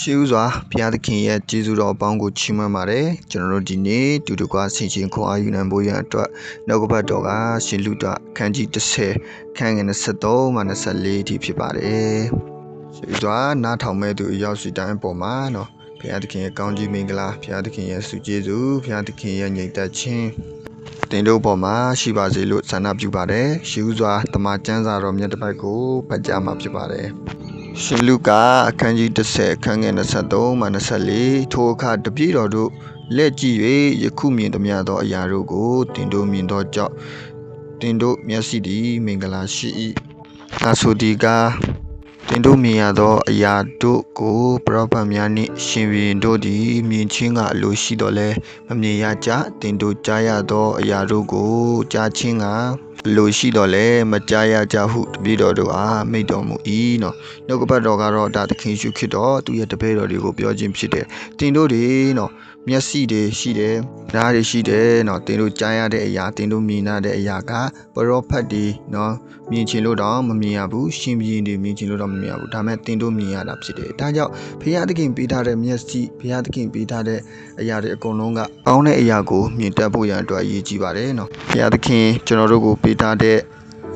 ရှိဦးစွာဘုရားသခင်ရဲ့ကျေးဇူးတော်အပေါင်းကိုချီးမွမ်းပါတယ်ကျွန်တော်တို့ဒီနေ့တူတူကွာဆင်ခြင်ခွန်အားယူနိုင်ဖို့ရန်အတွက်နှုတ်ကပတ်တော်ကရှင်လူတော်ခန်းကြီး30ခန်းငယ်23မှ24အထိဖြစ်ပါတယ်ရှိဦးစွာနားထောင်မဲ့သူအရောက်စီတိုင်းအပေါ်မှာနော်ဘုရားသခင်ရဲ့ကောင်းကြီးမင်္ဂလာဘုရားသခင်ရဲ့ဆုကျေးဇူးဘုရားသခင်ရဲ့ညီသက်ခြင်းတင်တို့ပေါ်မှာရှိပါစေလို့ဆန္ဒပြုပါတယ်ရှိဦးစွာတမန်ကျမ်းစာတော်မြတ်တစ်ပိုက်ကိုဖတ်ကြားမှာဖြစ်ပါတယ် ရှင်လူကာအခန်းကြီး30အခန်းငယ်23မှ24ထိုအခါတပည့်တော်တို့လက်ကြည့်၍ယခုမြင်သမျှသောအရာတို့ကိုတင်တို့မြင်သောကြောင့်တင်တို့မျက်စိသည်မင်္ဂလာရှိ၏သာဆိုဒီကာတင်တို့မြင်ရသောအရာတို့ကိုပရောဖက်များနှင့်ရှင်ဘုရင်တို့သည်မြင်ချင်းကအလိုရှိတော်လဲမမြင်ရကြတင်တို့ကြားရသောအရာတို့ကိုကြားချင်းက အလိုရှိတော်လဲမကြားရကြဟုတပည့်တော်တို့အားမိတ်တော်မူ၏နော်နှုတ်ကပတ်တော်ကတော့ဒါသခင်ရှုခရစ်တော်သူရဲ့တပည့်တော်တွေကိုပြောခြင်းဖြစ်တယ်။တင်တို့တွေနော်မျက်စိတွေရှိတယ်၊ဓာတ်တွေရှိတယ်နော်တင်တို့ကြားရတဲ့အရာတင်တို့မြင်ရတဲ့အရာကပရောဖက်တွေနော်မြင်ချင်လို့တော့မမြင်ရဘူးရှင်ဘီရင်တွေမြင်ချင်လို့တော့မမြင်ရဘူးဒါပေမဲ့တင်တို့မြင်ရတာဖြစ်တယ်။ဒါကြောင့်ဘုရားသခင်ပေးထားတဲ့မျက်စိဘုရားသခင်ပေးထားတဲ့အရာတွေအကုန်လုံးကအောင်းတဲ့အရာကိုမြင်တတ်ဖို့ရန်အတွက်အရေးကြီးပါတယ်နော်။ဘုရားသခင်ကျွန်တော်တို့ကိုပေးထားတဲ့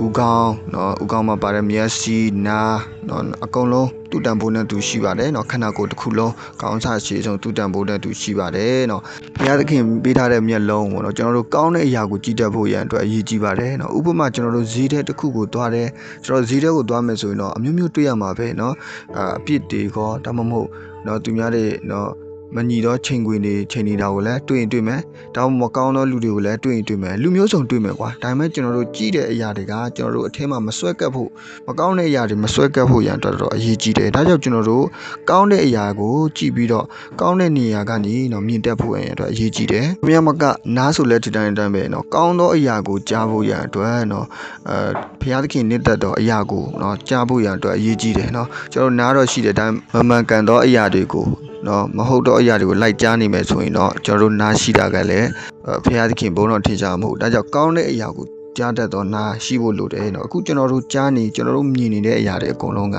ဥကောင်းเนาะဥကောင်းမှာပါတဲ့မျက်စိနားเนาะအကုန်လုံးတူတန်ဖိုးနဲ့တူရှိပါတယ်เนาะခန္ဓာကိုယ်တစ်ခုလုံးကောင်းစားရှိဆုံးတူတန်ဖိုးနဲ့တူရှိပါတယ်เนาะဘုရားသခင်ပေးထားတဲ့မျက်လုံးပေါ့เนาะကျွန်တော်တို့ကောင်းတဲ့အရာကိုကြည့်တတ်ဖို့ရန်အတွက်အရေးကြီးပါတယ်เนาะဥပမာကျွန်တော်တို့ဈေးတဲ့တစ်ခုကိုသွားတယ်ကျွန်တော်ဈေးတဲ့ကိုသွားမယ်ဆိုရင်တော့အမျိုးမျိုးတွေ့ရမှာပဲเนาะအာအပြစ်တွေကောဒါမှမဟုတ်เนาะသူများတွေเนาะ မညီတော့ချိန်ခွင်တွေချိန်နေတာကိုလည်းတွေ့ရင်တွေ့မယ်။ဒါမှမကောင်းသောလူတွေကိုလည်းတွေ့ရင်တွေ့မယ်။လူမျိုးစုံတွေ့မယ်ကွာ။ဒါပေမဲ့ကျွန်တော်တို့ကြည့်တဲ့အရာတွေကကျွန်တော်တို့အထင်းမှာမဆွဲကပ်ဖို့မကောင်းတဲ့အရာတွေမဆွဲကပ်ဖို့ရန်တော်တော်အရေးကြီးတယ်။ဒါကြောင့်ကျွန်တော်တို့ကောင်းတဲ့အရာကိုကြည့်ပြီးတော့ကောင်းတဲ့နေရာကနေတော့မြင်တတ်ဖို့ရန်အတွက်အရေးကြီးတယ်။မြတ်မကနားဆိုလဲဒီတိုင်းတိုင်းပဲเนาะကောင်းသောအရာကိုကြားဖို့ရန်အတွက်เนาะအဲဘုရားသခင်နှစ်သက်သောအရာကိုเနာะကြားဖို့ရန်အတွက်အရေးကြီးတယ်เนาะကျွန်တော်နားတော့ရှိတယ်ဒါမမှန်ကန်သောအရာတွေကို နော်မဟုတ်တော့အရာတွေကိုလိုက်ကြားနေမယ်ဆိုရင်တော့ကျွန်တော်တို့နားရှိတာကလည်းဘုရားသခင်ဘုန်းတော်ထင်ရှားမဟုတ်ဒါကြောင့်ကောင်းတဲ့အရာကိုကြားတတ်သောနားရှိဖို့လိုတယ်နော်အခုကျွန်တော်တို့ကြားနေကျွန်တော်တို့မြင်နေတဲ့အရာတွေအကုန်လုံးက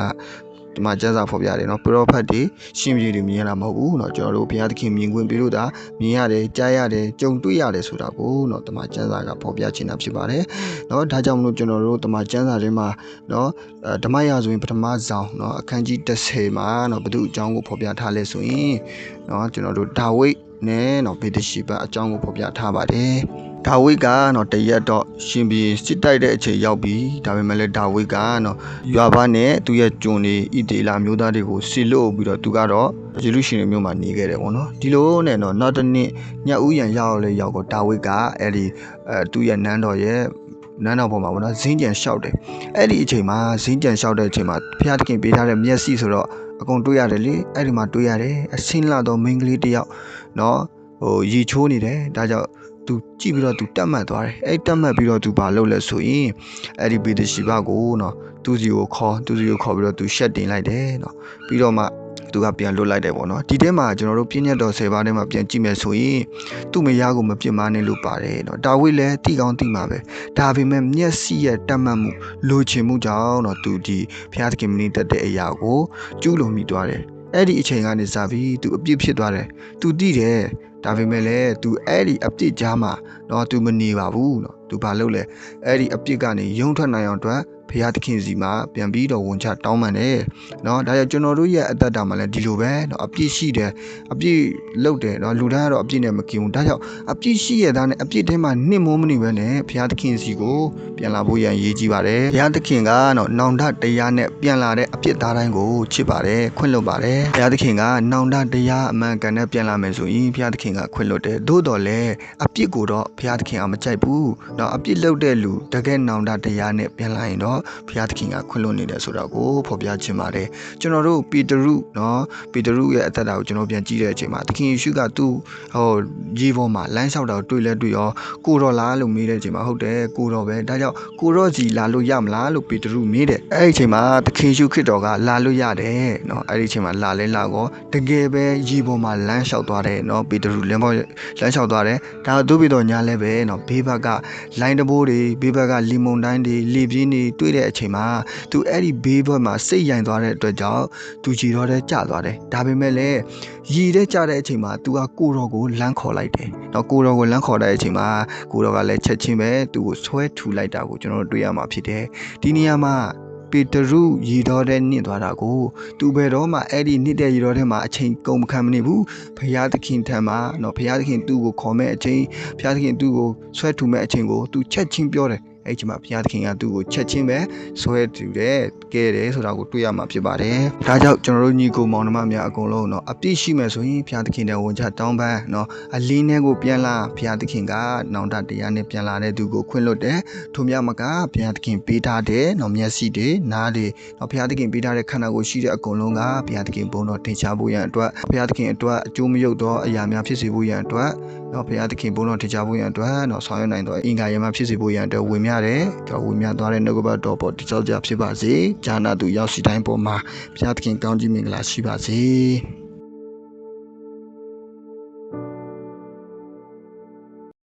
ဒီမှာကျမ်းစာဖော်ပြတယ်နော်ပရောဖက်တွေရှင်ပြည်တွေမြင်ရတာမဟုတ်ဘူးเนาะကျွန်တော်တို့ဘုရားသခင်မြင်ခွင့်ပြုလို့ဒါမြင်ရတယ်ကြားရတယ်ကြုံတွေ့ရတယ်ဆိုတာကိုเนาะဒီမှာကျမ်းစာကဖော်ပြခြင်းတာဖြစ်ပါတယ်เนาะဒါကြောင့်မလို့ကျွန်တော်တို့ဒီမှာကျမ်းစာထဲမှာเนาะအဲဓမ္မရာဆိုရင်ပထမဆောင်เนาะအခန်းကြီး30မှာเนาะဘု து အကြောင်းကိုဖော်ပြထားလဲဆိုရင်เนาะကျွန်တော်တို့ဒါဝိဒ်နဲ့เนาะဗေဒရှိဘအကြောင်းကိုဖော်ပြထားပါတယ် ဒါဝိဒ်ကနော်တရက်တော့ရှင်ဘီစစ်တိုက်တဲ့အချိန်ရောက်ပြီဒါပေမဲ့လည်းဒါဝိဒ်ကနော်ရွာဘာနဲ့သူ့ရဲ့ကျွန်တွေဣတေလာမျိုးသားတွေကိုဆီလို့ပြီးတော့သူကတော့ယေရုရှလင်မြို့မှာနေခဲ့တယ်ပေါ့နော်ဒီလိုနဲ့နော်နောက်တစ်နှစ်ညဥ်ရန်ရောက်လဲရောက်တော့ဒါဝိဒ်ကအဲ့ဒီအဲသူ့ရဲ့နန်းတော်ရဲ့နန်းတော်ပေါ်မှာပေါ့နော်ဇင်းကြံလျှောက်တယ်အဲ့ဒီအချိန်မှာဇင်းကြံလျှောက်တဲ့အချိန်မှာဘုရားသခင်ပေးထားတဲ့မျက်စိဆိုတော့အကုန်တွေ့ရတယ်လေအဲ့ဒီမှာတွေ့ရတယ်အဆင်းလာတော့မိန်းကလေးတစ်ယောက်နော်ဟိုရီချိုးနေတယ်ဒါကြောင့် သူကြည့်ပြီးတော့သူတက်မှတ်သွားတယ်အဲ့တက်မှတ်ပြီးတော့သူဘာလုပ်လဲဆိုရင်အဲ့ဒီဗေဒရှိဘကိုနော်သူစီကိုခေါ်သူစီကိုခေါ်ပြီးတော့သူရှက်တင်လိုက်တယ်နော်ပြီးတော့မှသူကပြန်လွတ်လိုက်တယ်ပေါ့နော်ဒီထဲမှာကျွန်တော်တို့ပြည့်ညတ်တော်10ပါးထဲမှာပြန်ကြည့်မယ်ဆိုရင်သူ့မယားကိုမပြစ်မှားနေလို့ပါတယ်နော်ဒါဝိလည်းတိကောင်းတိမှာပဲဒါပေမဲ့မျက်စိရဲ့တက်မှတ်မှုလိုချင်မှုကြောင့်တော့သူဒီဘုရားသခင်မင်းတက်တဲ့အရာကိုကျူးလွန်မိသွားတယ်အဲ့ဒီအချိန်ကနေစပြီးသူအပြစ်ဖြစ်သွားတယ်သူတိတယ် ဒါပေမဲ့လည်း तू အဲ့ဒီအပြစ်ကြားမှာเนาะ तू မနေပါဘူးเนาะ तू ဘာလုပ်လဲအဲ့ဒီအပြစ်ကနေယုံထွက်နိုင်အောင်အတွက် ဖရာသခင်စီမှာပြန်ပြီးတော့ဝန်ချတောင်းပန်တယ်เนาะဒါကြောင့်ကျွန်တော်တို့ရဲ့အသက်တာမှာလည်းဒီလိုပဲเนาะအပြစ်ရှိတယ်အပြစ်လုပ်တယ်เนาะလူတိုင်းကတော့အပြစ်နဲ့မกินဘူးဒါကြောင့်အပြစ်ရှိရတဲ့နဲ့အပြစ်ထဲမှာနှိမ့်မိုးမနေပဲနဲ့ဖရာသခင်စီကိုပြန်လာဖို့ရန်ရည်ကြီးပါတယ်ဖရာသခင်ကเนาะနောင်တတရားနဲ့ပြန်လာတဲ့အပြစ်သားတိုင်းကိုချစ်ပါတယ်ခွင့်လွှတ်ပါတယ်ဖရာသခင်ကနောင်တတရားအမှန်ကန်နဲ့ပြန်လာမယ်ဆိုရင်ဖရာသခင်ကခွင့်လွှတ်တယ်သို့တော်လည်းအပြစ်ကိုတော့ဖရာသခင်အမကြိုက်ဘူးเนาะအပြစ်လုပ်တဲ့လူတကယ်နောင်တတရားနဲ့ပြန်လာရင်တော့ နော်ဘုရားသခင်ကခွင့်လွှတ်နေတယ်ဆိုတာကိုဖော်ပြခြင်းပါတယ်ကျွန်တော်တို့ပေတရုနော်ပေတရုရဲ့အသက်တာကိုကျွန်တော်ပြန်ကြည့်တဲ့အချိန်မှာသခင်ယေရှုကသူ့ဟိုရေပေါ်မှာလမ်းလျှောက်တာကိုတွေ့လဲတွေ့ရောကိုတော်လားလို့မေးတဲ့အချိန်မှာဟုတ်တယ်ကိုတော်ပဲဒါကြောင့်ကိုတော်စီလာလို့ရမလားလို့ပေတရုမေးတယ်အဲ့ဒီအချိန်မှာသခင်ယေရှုခရစ်တော်ကလာလို့ရတယ်နော်အဲ့ဒီအချိန်မှာလာလဲလာကောတကယ်ပဲရေပေါ်မှာလမ်းလျှောက်သွားတယ်နော်ပေတရုလမ်းပေါ်လမ်းလျှောက်သွားတယ်ဒါတို့ပြီးတော့ညာလဲပဲနော်ဘေးဘက်ကလိုင်းတဘိုးတွေဘေးဘက်ကလီမုန်တိုင်းတွေလေပြင်းတွေတွေ့တွေ့တဲ့အချိန်မှာသူအဲ့ဒီဘေးဘက်မှာစိတ်ယိုင်သွားတဲ့အတွက်ကြောင့်သူကြည်တော်တဲ့ကျသွားတယ်ဒါပေမဲ့လည်းရည်တဲ့ကျတဲ့အချိန်မှာသူကကိုတော်ကိုလမ်းခေါ်လိုက်တယ်နော်ကိုတော်ကိုလမ်းခေါ်တဲ့အချိန်မှာကိုတော်ကလည်းချက်ချင်းပဲသူ့ကိုဆွဲထူလိုက်တာကိုကျွန်တော်တို့တွေ့ရမှာဖြစ်တယ်ဒီနေရာမှာပေတရုရည်တော်တဲ့နင့်သွားတာကိုသူဘယ်တော့မှအဲ့ဒီနစ်တဲ့ရည်တော်တဲ့မှာအချိန်ကုန်မခံမနေဘူးဖရာသခင်ထံမှာနော်ဖရာသခင်သူ့ကိုခေါ်မဲ့အချိန်ဖရာသခင်သူ့ကိုဆွဲထူမဲ့အချိန်ကိုသူချက်ချင်းပြောတယ် အဲ့ဒီမှာဘုရားသခင်ကသူ့ကိုချက်ချင်းပဲဆွဲတူတယ်ကဲတယ်ဆိုတာကိုတွေ့ရမှာဖြစ်ပါတယ်။ဒါကြောင့်ကျွန်တော်တို့ညီကိုမောင်နှမများအကုန်လုံးเนาะအပြည့်ရှိမယ်ဆိုရင်ဘုရားသခင်တဲ့ဝန်ချတောင်းပန်เนาะအလင်းနဲ့ကိုပြန်လာဘုရားသခင်ကနောင်တတရားနဲ့ပြန်လာတဲ့သူကိုခွင့်လွတ်တယ်။ထို့မြတ်မကဘုရားသခင်ပေးထားတဲ့เนาะမျက်စိတွေနားတွေเนาะဘုရားသခင်ပေးထားတဲ့ခန္ဓာကိုယ်ရှိတဲ့အကုန်လုံးကဘုရားသခင်ဘုန်းတော်တင်ချဖို့ရန်အတွက်ဘုရားသခင်အတွက်အကျိုးမရုပ်သောအရာများဖြစ်စေဖို့ရန်အတွက် နော်ဘုရားသခင်ဘုန်းတော်ထင်ရှားဖို့ရန်အတွက်နော်ဆောင်ရွက်နိုင်သောအင်္ဂါရမဖြစ်စေဖို့ရန်အတွက်ဝင်မြတယ်ကြောင့်ဝင်မြသွားတဲ့နှုတ်ကပတ်တော်ပေါ်တိကျကြဖြစ်ပါစေ။ဈာနာသူရောက်စီတိုင်းပေါ်မှာဘုရားသခင်ကောင်းကြီးမင်္ဂလာရှိပါစေ။